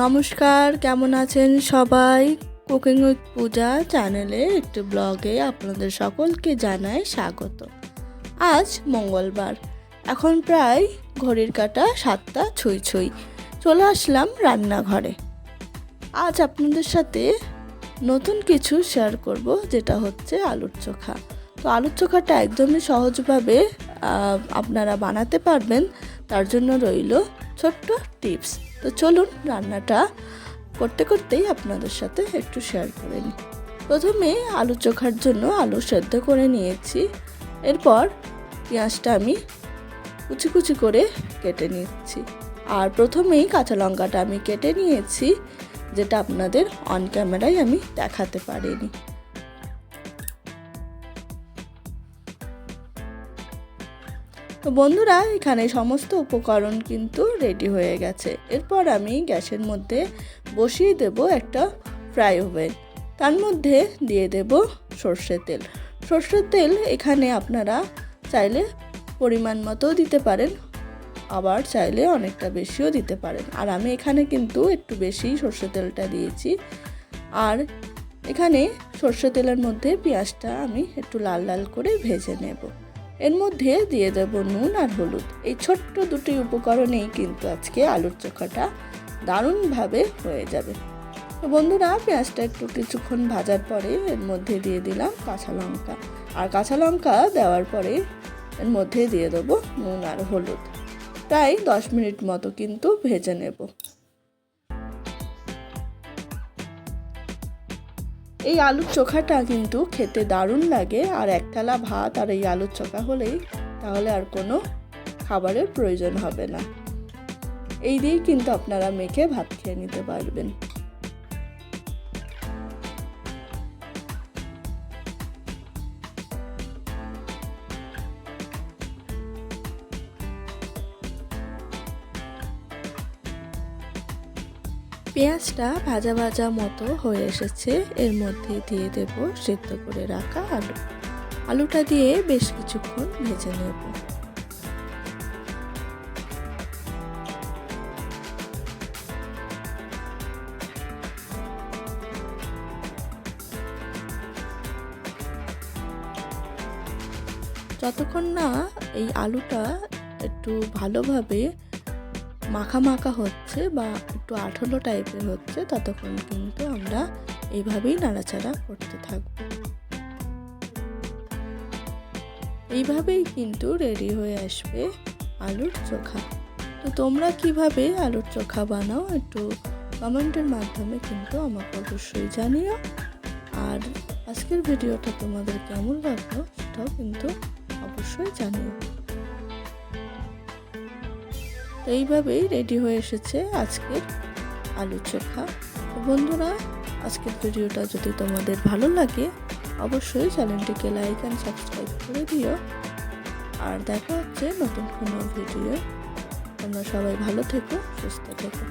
নমস্কার, কেমন আছেন সবাই? কুকিং উইথ পূজা চ্যানেলে একটি ব্লগে আপনাদের সকলকে জানাই স্বাগত। আজ মঙ্গলবার, এখন প্রায় ঘড়ির কাটা সাতটা ছুঁই ছুঁই, চলে আসলাম রান্নাঘরে। আজ আপনাদের সাথে নতুন কিছু শেয়ার করব, যেটা হচ্ছে আলুর চোখা। তো আলুর চোখাটা একদমই সহজভাবে আপনারা বানাতে পারবেন, তার জন্য রইল ছোট্ট টিপস। তো চলুন রান্নাটা করতে করতেই আপনাদের সাথে একটু শেয়ার করে নিই। প্রথমে আলু চোখার জন্য আলু সেদ্ধ করে নিয়েছি। এরপর পেঁয়াজটা আমি কুচি কুচি করে কেটে নিচ্ছি। আর প্রথমেই কাঁচা লঙ্কাটা আমি কেটে নিয়েছি, যেটা আপনাদের অন ক্যামেরায় আমি দেখাতে পারিনি। তো বন্ধুরা, এখানে সমস্ত উপকরণ কিন্তু রেডি হয়ে গেছে। এরপর আমি গ্যাসের মধ্যে বসিয়ে দেব একটা ফ্রাই ওভেন তার মধ্যে দিয়ে দেব সর্ষের তেল। সর্ষের তেল এখানে আপনারা চাইলে পরিমাণ মতো দিতে পারেন, আবার চাইলে অনেকটা বেশিও দিতে পারেন। আর আমি এখানে কিন্তু একটু বেশি সর্ষের তেলটা দিয়েছি। আর এখানে সর্ষে তেলের মধ্যে পেঁয়াজটা আমি একটু লাল লাল করে ভেজে নেব। এর মধ্যে দিয়ে দেব নুন আর হলুদ। এই ছোট্ট দুটি উপকরণেই কিন্তু আজকে আলুর চোখাটা দারুণভাবে হয়ে যাবে। তো বন্ধুরা, পেঁয়াজটা একটু কিছুক্ষণ ভাজার পরে এর মধ্যে দিয়ে দিলাম কাঁচা লঙ্কা। আর কাঁচা লঙ্কা দেওয়ার পরে এর মধ্যে দিয়ে দেবো নুন আর হলুদ। প্রায় দশ মিনিট মতো কিন্তু ভেজে নেব। এই আলুর চোখাটা কিন্তু খেতে দারুণ লাগে, আর এক থালা ভাত আর এই আলুর চোখা হলেই তাহলে আর কোনো খাবারের প্রয়োজন হবে না। এই দিয়েই কিন্তু আপনারা মেখে ভাত খেয়ে নিতে পারবেন। পেঁয়াজটা ভাজা ভাজা মতো হয়ে এসেছে, এর মধ্যে দিয়ে দেব সেদ্ধ করে রাখা আলু। আলুটা দিয়ে বেশ কিছুক্ষণ ভেজে নেব। যতক্ষণ না এই আলুটা একটু ভালোভাবে মাখা মাখা হচ্ছে বা একটু আঠলো টাইপের হচ্ছে, ততক্ষণ কিন্তু আমরা এইভাবেই নাড়াচাড়া করতে থাকব। এইভাবেই কিন্তু রেডি হয়ে আসবে আলুর চোখা। তো তোমরা কীভাবে আলুর চোখা বানাও একটু কমেন্টের মাধ্যমে কিন্তু আমাকে অবশ্যই জানিও। আর আজকের ভিডিওটা তোমাদের কেমন লাগল সেটাও কিন্তু অবশ্যই জানিও। তো এইভাবেই রেডি হয়ে এসেছে আজকের আলু চোখা। বন্ধুরা, আজকের ভিডিওটা যদি তোমাদের ভালো লাগে, অবশ্যই চ্যানেলটিকে লাইক অ্যান্ড সাবস্ক্রাইব করে দিও। আর দেখা হচ্ছে নতুন কোনো ভিডিও তোমরা সবাই ভালো থেকো, সুস্থ থেকো।